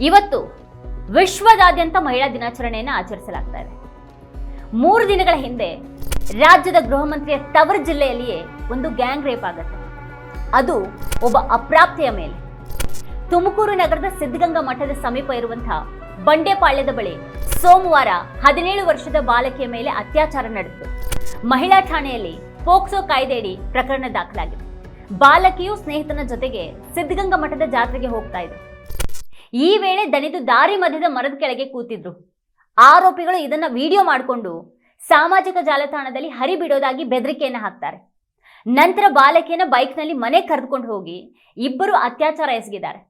ಇವತ್ತು ವಿಶ್ವದಾದ್ಯಂತ ಮಹಿಳಾ ದಿನಾಚರಣೆಯನ್ನು ಆಚರಿಸಲಾಗ್ತಾ ಇದೆ. ಮೂರು ದಿನಗಳ ಹಿಂದೆ ರಾಜ್ಯದ ಗೃಹ ಮಂತ್ರಿಯ ತವರು ಜಿಲ್ಲೆಯಲ್ಲಿಯೇ ಒಂದು ಗ್ಯಾಂಗ್ ರೇಪ್ ಆಗುತ್ತೆ. ಅದು ಒಬ್ಬ ಅಪ್ರಾಪ್ತಿಯ ಮೇಲೆ. ತುಮಕೂರು ನಗರದ ಸಿದ್ಧಗಂಗಾ ಮಠದ ಸಮೀಪ ಇರುವಂತಹ ಬಂಡೆಪಾಳ್ಯದ ಬಳಿ ಸೋಮವಾರ ಹದಿನೇಳು ವರ್ಷದ ಬಾಲಕಿಯ ಮೇಲೆ ಅತ್ಯಾಚಾರ ನಡೆದಿದೆ. ಮಹಿಳಾ ಠಾಣೆಯಲ್ಲಿ ಪೋಕ್ಸೋ ಕಾಯ್ದೆಯಡಿ ಪ್ರಕರಣ ದಾಖಲಾಗಿದೆ. ಬಾಲಕಿಯು ಸ್ನೇಹಿತನ ಜೊತೆಗೆ ಸಿದ್ಧಗಂಗಾ ಮಠದ ಜಾತ್ರೆಗೆ ಹೋಗ್ತಾ ಇದ್ರು ಈ ವೇಳೆ ದಣಿದು ದಾರಿ ಮಧ್ಯದ ಮರದ ಕೆಳಗೆ ಕೂತಿದ್ರು. ಆರೋಪಿಗಳು ಇದನ್ನ ವಿಡಿಯೋ ಮಾಡಿಕೊಂಡು ಸಾಮಾಜಿಕ ಜಾಲತಾಣದಲ್ಲಿ ಹರಿಬಿಡೋದಾಗಿ ಬೆದರಿಕೆಯನ್ನು ಹಾಕ್ತಾರೆ. ನಂತರ ಬಾಲಕಿಯನ್ನ ಬೈಕ್ನಲ್ಲಿ ಮನೆ ಕರೆದುಕೊಂಡು ಹೋಗಿ ಇಬ್ಬರು ಅತ್ಯಾಚಾರ ಎಸಗಿದ್ದಾರೆ.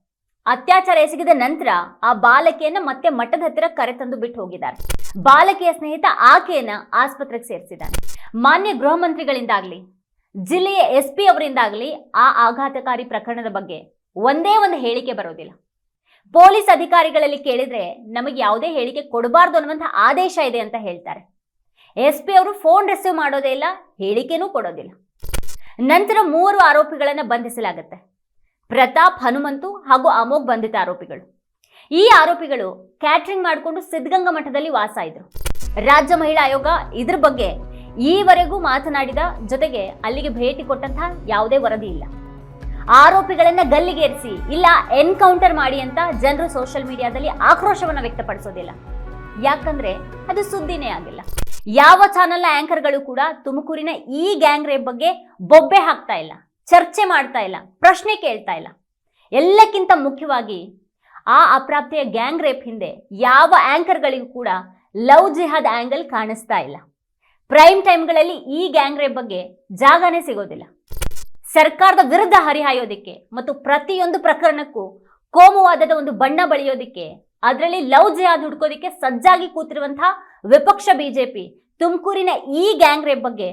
ಅತ್ಯಾಚಾರ ಎಸಗಿದ ನಂತರ ಆ ಬಾಲಕಿಯನ್ನ ಮತ್ತೆ ಮಠದ ಹತ್ತಿರ ಕರೆತಂದು ಬಿಟ್ಟು ಹೋಗಿದ್ದಾರೆ. ಬಾಲಕಿಯ ಸ್ನೇಹಿತ ಆಕೆಯನ್ನ ಆಸ್ಪತ್ರೆಗೆ ಸೇರಿಸಿದ್ದಾನೆ ಮಾನ್ಯ ಗೃಹ ಮಂತ್ರಿಗಳಿಂದಾಗ್ಲಿ, ಜಿಲ್ಲೆಯ ಎಸ್ ಪಿ ಅವರಿಂದಾಗಲಿ ಆ ಆಘಾತಕಾರಿ ಪ್ರಕರಣದ ಬಗ್ಗೆ ಒಂದೇ ಒಂದು ಹೇಳಿಕೆ ಬರೋದಿಲ್ಲ. ಪೊಲೀಸ್ ಅಧಿಕಾರಿಗಳಲ್ಲಿ ಕೇಳಿದ್ರೆ ನಮಗೆ ಯಾವುದೇ ಹೇಳಿಕೆ ಕೊಡಬಾರ್ದು ಅನ್ನುವಂಥ ಆದೇಶ ಇದೆ ಅಂತ ಹೇಳ್ತಾರೆ. ಎಸ್ ಪಿ ಅವರು ಫೋನ್ ರಿಸೀವ್ ಮಾಡೋದೇ ಇಲ್ಲ, ಹೇಳಿಕೆನೂ ಕೊಡೋದಿಲ್ಲ. ನಂತರ ಮೂವರು ಆರೋಪಿಗಳನ್ನು ಬಂಧಿಸಲಾಗುತ್ತೆ. ಪ್ರತಾಪ್ ಹನುಮಂತು ಹಾಗೂ ಅಮೋಘ್ ಬಂಧಿತ ಆರೋಪಿಗಳು. ಈ ಆರೋಪಿಗಳು ಕ್ಯಾಟ್ರಿಂಗ್ ಮಾಡಿಕೊಂಡು ಸಿದ್ಧಗಂಗಾ ಮಠದಲ್ಲಿ ವಾಸ ಇದ್ರು. ರಾಜ್ಯ ಮಹಿಳಾ ಆಯೋಗ ಇದ್ರ ಬಗ್ಗೆ ಈವರೆಗೂ ಮಾತನಾಡಿದ ಜೊತೆಗೆ ಅಲ್ಲಿಗೆ ಭೇಟಿ ಕೊಟ್ಟಂತಹ ಯಾವುದೇ ವರದಿ ಇಲ್ಲ. ಆರೋಪಿಗಳನ್ನ ಗಲ್ಲಿಗೇರಿಸಿ ಇಲ್ಲ ಎನ್ಕೌಂಟರ್ ಮಾಡಿ ಅಂತ ಜನರು ಸೋಷಿಯಲ್ ಮೀಡಿಯಾದಲ್ಲಿ ಆಕ್ರೋಶವನ್ನ ವ್ಯಕ್ತಪಡಿಸೋದಿಲ್ಲ. ಯಾಕಂದ್ರೆ ಅದು ಸುದ್ದಿನೇ ಆಗಿಲ್ಲ. ಯಾವ ಚಾನೆಲ್ ಆಂಕರ್ಗಳು ಕೂಡ ತುಮಕೂರಿನ ಈ ಗ್ಯಾಂಗ್ ರೇಪ್ ಬಗ್ಗೆ ಬೊಬ್ಬೆ ಹಾಕ್ತಾ ಇಲ್ಲ, ಚರ್ಚೆ ಮಾಡ್ತಾ ಇಲ್ಲ, ಪ್ರಶ್ನೆ ಕೇಳ್ತಾ ಇಲ್ಲ. ಎಲ್ಲಕ್ಕಿಂತ ಮುಖ್ಯವಾಗಿ ಆ ಅಪ್ರಾಪ್ತಿಯ ಗ್ಯಾಂಗ್ ರೇಪ್ ಹಿಂದೆ ಯಾವ ಆಂಕರ್ಗಳಿಗೂ ಕೂಡ ಲವ್ ಜಿಹಾದ್ ಆಂಗಲ್ ಕಾಣಿಸ್ತಾ ಇಲ್ಲ. ಪ್ರೈಮ್ ಟೈಮ್ಗಳಲ್ಲಿ ಈ ಗ್ಯಾಂಗ್ ರೇಪ್ ಬಗ್ಗೆ ಜಾಗನೇ ಸಿಗೋದಿಲ್ಲ. ಸರ್ಕಾರದ ವಿರುದ್ಧ ಹರಿಹಾಯೋದಿಕ್ಕೆ ಮತ್ತು ಪ್ರತಿಯೊಂದು ಪ್ರಕರಣಕ್ಕೂ ಕೋಮುವಾದದ ಒಂದು ಬಣ್ಣ ಬಳಿಯೋದಿಕ್ಕೆ, ಅದರಲ್ಲಿ ಲವ್ ಜಯಾದ್ ಹುಡ್ಕೋದಿಕ್ಕೆ ಸಜ್ಜಾಗಿ ಕೂತಿರುವಂತಹ ವಿಪಕ್ಷ ಬಿಜೆಪಿ ತುಮಕೂರಿನ ಈ ಗ್ಯಾಂಗ್ ರೇಪ್ ಬಗ್ಗೆ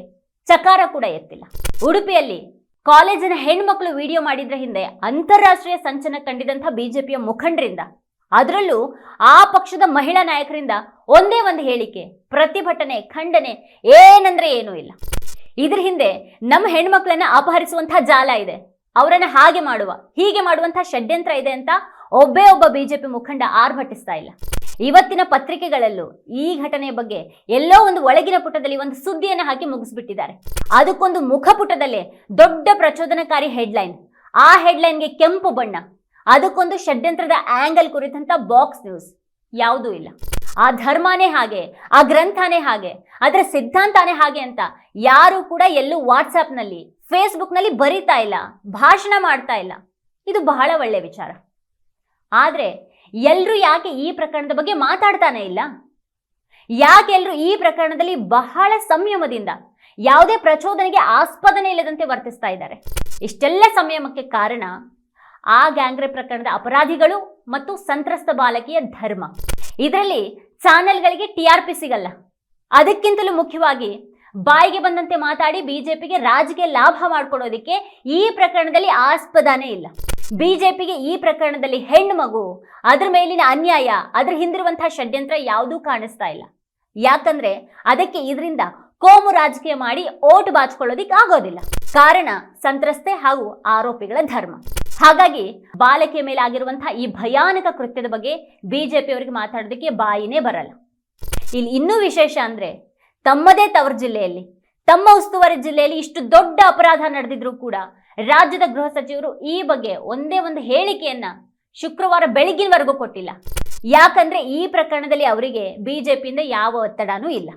ಚಕಾರ ಕೂಡ ಎತ್ತಿಲ್ಲ. ಉಡುಪಿಯಲ್ಲಿ ಕಾಲೇಜಿನ ಹೆಣ್ಮಕ್ಳು ವಿಡಿಯೋ ಮಾಡಿದ್ರ ಹಿಂದೆ ಅಂತಾರಾಷ್ಟ್ರೀಯ ಸಂಚನ ಕಂಡಿದಂಥ ಬಿಜೆಪಿಯ ಮುಖಂಡರಿಂದ, ಅದರಲ್ಲೂ ಆ ಪಕ್ಷದ ಮಹಿಳಾ ನಾಯಕರಿಂದ ಒಂದೇ ಒಂದು ಹೇಳಿಕೆ, ಪ್ರತಿಭಟನೆ, ಖಂಡನೆ ಏನಂದ್ರೆ ಏನೂ ಇಲ್ಲ. ಇದ್ರ ಹಿಂದೆ ನಮ್ಮ ಹೆಣ್ಮಕ್ಳನ್ನ ಅಪಹರಿಸುವಂತಹ ಜಾಲ ಇದೆ. ಅವರನ್ನ ಹಾಗೆ ಮಾಡುವ, ಹೀಗೆ ಮಾಡುವಂತಹ ಷಡ್ಯಂತ್ರ ಇದೆ ಅಂತ ಒಬ್ಬೇ ಒಬ್ಬ ಬಿಜೆಪಿ ಮುಖಂಡ ಆರ್ಭಟಿಸ್ತಾ ಇಲ್ಲ. ಇವತ್ತಿನ ಪತ್ರಿಕೆಗಳಲ್ಲೂ ಈ ಘಟನೆಯ ಬಗ್ಗೆ ಎಲ್ಲೋ ಒಂದು ಒಳಗಿನ ಪುಟದಲ್ಲಿ ಒಂದು ಸುದ್ದಿಯನ್ನು ಹಾಕಿ ಮುಗಿಸ್ಬಿಟ್ಟಿದ್ದಾರೆ. ಅದಕ್ಕೊಂದು ಮುಖಪುಟದಲ್ಲಿ ದೊಡ್ಡ ಪ್ರಚೋದನಕಾರಿ ಹೆಡ್ಲೈನ್. ಆ ಹೆಡ್ಲೈನ್ಗೆ ಕೆಂಪು ಬಣ್ಣ. ಅದಕ್ಕೊಂದು ಷಡ್ಯಂತ್ರದ ಆಂಗಲ್ ಕುರಿತಂತ ಬಾಕ್ಸ್ ನ್ಯೂಸ್. ಯಾವುದೂ ಇಲ್ಲ. ಆ ಧರ್ಮನೇ ಹಾಗೆ, ಆ ಗ್ರಂಥನೇ ಹಾಗೆ ಅದರ ಸಿದ್ಧಾಂತನೇ ಹಾಗೆ ಅಂತ ಯಾರು ಕೂಡ ಎಲ್ಲೂ ವಾಟ್ಸಪ್ನಲ್ಲಿ ಫೇಸ್ಬುಕ್ನಲ್ಲಿ ಬರೀತಾ ಇಲ್ಲ, ಭಾಷಣ ಮಾಡ್ತಾ ಇಲ್ಲ. ಇದು ಬಹಳ ಒಳ್ಳೆ ವಿಚಾರ. ಆದರೆ ಎಲ್ಲರೂ ಯಾಕೆ ಈ ಪ್ರಕರಣದ ಬಗ್ಗೆ ಮಾತಾಡ್ತಾನೆ ಇಲ್ಲ? ಯಾಕೆ ಎಲ್ಲರೂ ಈ ಪ್ರಕರಣದಲ್ಲಿ ಬಹಳ ಸಂಯಮದಿಂದ, ಯಾವುದೇ ಪ್ರಚೋದನೆಗೆ ಆಸ್ಪದನೆ ಇಲ್ಲದಂತೆ ವರ್ತಿಸ್ತಾ ಇದ್ದಾರೆ? ಇಷ್ಟೆಲ್ಲ ಸಂಯಮಕ್ಕೆ ಕಾರಣ ಆ ಗ್ಯಾಂಗ್ರೆ ಪ್ರಕರಣದ ಅಪರಾಧಿಗಳು ಮತ್ತು ಸಂತ್ರಸ್ತ ಬಾಲಕಿಯ ಧರ್ಮ. ಇದರಲ್ಲಿ ಚಾನೆಲ್ಗಳಿಗೆ ಟಿ ಆರ್ ಪಿ ಸಿಗಲ್ಲ. ಅದಕ್ಕಿಂತಲೂ ಮುಖ್ಯವಾಗಿ ಬಾಯಿಗೆ ಬಂದಂತೆ ಮಾತಾಡಿ ಬಿಜೆಪಿಗೆ ರಾಜಕೀಯ ಲಾಭ ಮಾಡ್ಕೊಡೋದಕ್ಕೆ ಈ ಪ್ರಕರಣದಲ್ಲಿ ಆಸ್ಪದನೇ ಇಲ್ಲ. ಬಿಜೆಪಿಗೆ ಈ ಪ್ರಕರಣದಲ್ಲಿ ಹೆಣ್ಣು ಮಗು, ಅದ್ರ ಮೇಲಿನ ಅನ್ಯಾಯ, ಅದ್ರ ಹಿಂದಿರುವಂತಹ ಷಡ್ಯಂತ್ರ ಯಾವುದೂ ಕಾಣಿಸ್ತಾ ಇಲ್ಲ. ಯಾಕಂದ್ರೆ ಅದಕ್ಕೆ ಇದರಿಂದ ಕೋಮು ರಾಜಕೀಯ ಮಾಡಿ ಓಟ್ ಬಾಚ್ಕೊಳ್ಳೋದಿಕ್ ಆಗೋದಿಲ್ಲ ಕಾರಣ ಸಂತ್ರಸ್ತೆ ಹಾಗೂ ಆರೋಪಿಗಳ ಧರ್ಮ. ಹಾಗಾಗಿ ಬಾಲಕಿಯ ಮೇಲೆ ಆಗಿರುವಂತಹ ಈ ಭಯಾನಕ ಕೃತ್ಯದ ಬಗ್ಗೆ ಬಿಜೆಪಿಯವರಿಗೆ ಮಾತಾಡೋದಕ್ಕೆ ಬಾಯಿನೇ ಬರಲ್ಲ. ಇಲ್ಲಿ ಇನ್ನೂ ವಿಶೇಷ ಅಂದ್ರೆ ತಮ್ಮದೇ ತವರು ಜಿಲ್ಲೆಯಲ್ಲಿ, ತಮ್ಮ ಉಸ್ತುವಾರಿ ಜಿಲ್ಲೆಯಲ್ಲಿ ಇಷ್ಟು ದೊಡ್ಡ ಅಪರಾಧ ನಡೆದಿದ್ರು ಕೂಡ ರಾಜ್ಯದ ಗೃಹ ಸಚಿವರು ಈ ಬಗ್ಗೆ ಒಂದೇ ಒಂದು ಹೇಳಿಕೆಯನ್ನ ಶುಕ್ರವಾರ ಬೆಳಗಿನವರೆಗೂ ಕೊಟ್ಟಿಲ್ಲ. ಯಾಕಂದ್ರೆ ಈ ಪ್ರಕರಣದಲ್ಲಿ ಅವರಿಗೆ ಬಿಜೆಪಿಯಿಂದ ಯಾವ ಒತ್ತಡನೂ ಇಲ್ಲ.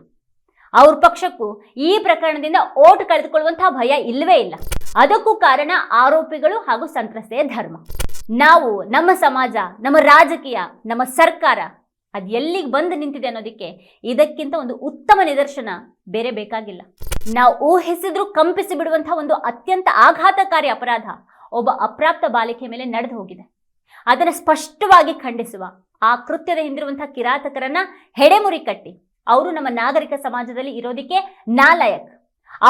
ಅವ್ರ ಪಕ್ಷಕ್ಕೂ ಈ ಪ್ರಕರಣದಿಂದ ಓಟ್ ಕಳೆದುಕೊಳ್ಳುವಂತಹ ಭಯ ಇಲ್ಲವೇ ಇಲ್ಲ. ಅದಕ್ಕೂ ಕಾರಣ ಆರೋಪಿಗಳು ಹಾಗೂ ಸಂತ್ರಸ್ತೆಯ ಧರ್ಮ. ನಾವು, ನಮ್ಮ ಸಮಾಜ, ನಮ್ಮ ರಾಜಕೀಯ, ನಮ್ಮ ಸರ್ಕಾರ, ಅದು ಎಲ್ಲಿಗೆ ಬಂದು ನಿಂತಿದೆ ಅನ್ನೋದಕ್ಕೆ ಇದಕ್ಕಿಂತ ಒಂದು ಉತ್ತಮ ನಿದರ್ಶನ ಬೇರೆ ಬೇಕಾಗಿಲ್ಲ. ನಾವು ಊಹಿಸಿದ್ರೂ ಕಂಪಿಸಿ ಬಿಡುವಂತಹ ಒಂದು ಅತ್ಯಂತ ಆಘಾತಕಾರಿ ಅಪರಾಧ ಒಬ್ಬ ಅಪ್ರಾಪ್ತ ಬಾಲಿಕೆ ಮೇಲೆ ನಡೆದು ಹೋಗಿದೆ. ಅದನ್ನು ಸ್ಪಷ್ಟವಾಗಿ ಖಂಡಿಸುವ ಆ ಕೃತ್ಯದ ಹಿಂದಿರುವಂತಹ ಕಿರಾತಕರನ್ನ ಹೆಡೆಮುರಿ ಕಟ್ಟಿ ಅವರು ನಮ್ಮ ನಾಗರಿಕ ಸಮಾಜದಲ್ಲಿ ಇರೋದಕ್ಕೆ ನಾಲಾಯಕ್.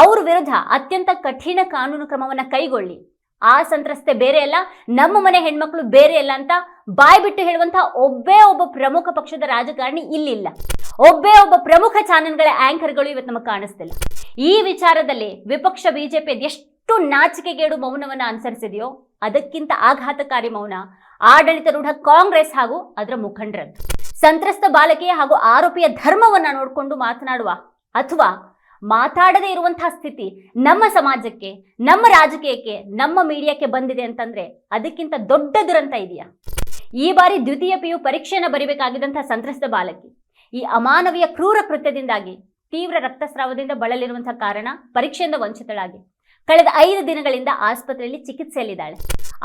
ಅವ್ರ ವಿರುದ್ಧ ಅತ್ಯಂತ ಕಠಿಣ ಕಾನೂನು ಕ್ರಮವನ್ನ ಕೈಗೊಳ್ಳಿ. ಆ ಸಂತ್ರಸ್ತೆ ಬೇರೆ ಅಲ್ಲ, ನಮ್ಮ ಮನೆ ಹೆಣ್ಮಕ್ಳು ಬೇರೆ ಅಲ್ಲ ಅಂತ ಬಾಯ್ ಬಿಟ್ಟು ಹೇಳುವಂತಹ ಒಬ್ಬೇ ಒಬ್ಬ ಪ್ರಮುಖ ಪಕ್ಷದ ರಾಜಕಾರಣಿ ಇಲ್ಲಿಲ್ಲ. ಒಬ್ಬೇ ಒಬ್ಬ ಪ್ರಮುಖ ಚಾನೆಲ್ಗಳ ಆಂಕರ್ಗಳು ಇವತ್ತು ನಮಗೆ ಕಾಣಿಸ್ತಿಲ್ಲ. ಈ ವಿಚಾರದಲ್ಲಿ ವಿಪಕ್ಷ ಬಿಜೆಪಿ ಎಷ್ಟು ನಾಚಿಕೆಗೇಡು ಮೌನವನ್ನ ಅನುಸರಿಸಿದೆಯೋ, ಅದಕ್ಕಿಂತ ಆಘಾತಕಾರಿ ಮೌನ ಆಡಳಿತಾರೂಢ ಕಾಂಗ್ರೆಸ್ ಹಾಗೂ ಅದರ ಮುಖಂಡರದ್ದು. ಸಂತ್ರಸ್ತ ಬಾಲಕಿಯ ಹಾಗೂ ಆರೋಪಿಯ ಧರ್ಮವನ್ನ ನೋಡಿಕೊಂಡು ಮಾತನಾಡುವ ಅಥವಾ ಮಾತಾಡದೇ ಇರುವಂತಹ ಸ್ಥಿತಿ ನಮ್ಮ ಸಮಾಜಕ್ಕೆ, ನಮ್ಮ ರಾಜಕೀಯಕ್ಕೆ, ನಮ್ಮ ಮೀಡಿಯಾಕ್ಕೆ ಬಂದಿದೆ ಅಂತಂದ್ರೆ ಅದಕ್ಕಿಂತ ದೊಡ್ಡ ದುರಂತ ಇದೆಯಾ? ಈ ಬಾರಿ ದ್ವಿತೀಯ ಪಿಯು ಪರೀಕ್ಷೆಯನ್ನು ಬರಿಬೇಕಾಗಿದ್ದಂತಹ ಸಂತ್ರಸ್ತ ಬಾಲಕಿ ಈ ಅಮಾನವೀಯ ಕ್ರೂರ ಕೃತ್ಯದಿಂದಾಗಿ ತೀವ್ರ ರಕ್ತಸ್ರಾವದಿಂದ ಬಳಲಿರುವಂತಹ ಕಾರಣ ಪರೀಕ್ಷೆಯಿಂದ ವಂಚಿತಳಾಗಿ. ಕಳೆದ ಐದು ದಿನಗಳಿಂದ ಆಸ್ಪತ್ರೆಯಲ್ಲಿ ಚಿಕಿತ್ಸೆಯಲ್ಲಿದ್ದಾಳೆ.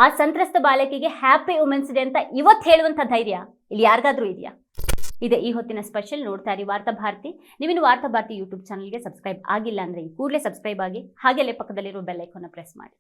ಆ ಸಂತ್ರಸ್ತ ಬಾಲಕಿಗೆ ಹ್ಯಾಪಿ ವುಮೆನ್ಸ್ ಡೇ ಅಂತ ಇವತ್ತು ಹೇಳುವಂಥ ಧೈರ್ಯ ಇಲ್ಲಿ ಯಾರಿಗಾದ್ರೂ ಇದೆಯಾ? ಇದೆ ಈ ಹೊತ್ತಿನ ಸ್ಪೆಷಲ್ ನೋಡ್ತಾ ಇರಿ ವಾರ್ತಾ ಭಾರತಿ. ನೀವಿನ್ನು ವಾರ್ತಾ ಭಾರತಿ ಯೂಟ್ಯೂಬ್ ಚಾನಲ್ಗೆ ಸಬ್ಸ್ಕ್ರೈಬ್ ಆಗಿಲ್ಲ ಅಂದ್ರೆ ಈ ಕೂಡಲೇ ಸಬ್ಸ್ಕ್ರೈಬ್ ಆಗಿ ಹಾಗೆಲ್ಲೇ ಪಕ್ಕದಲ್ಲಿರೋ ಬೆಲ್ ಐಕಾನ್ನ ಪ್ರೆಸ್ ಮಾಡಿ.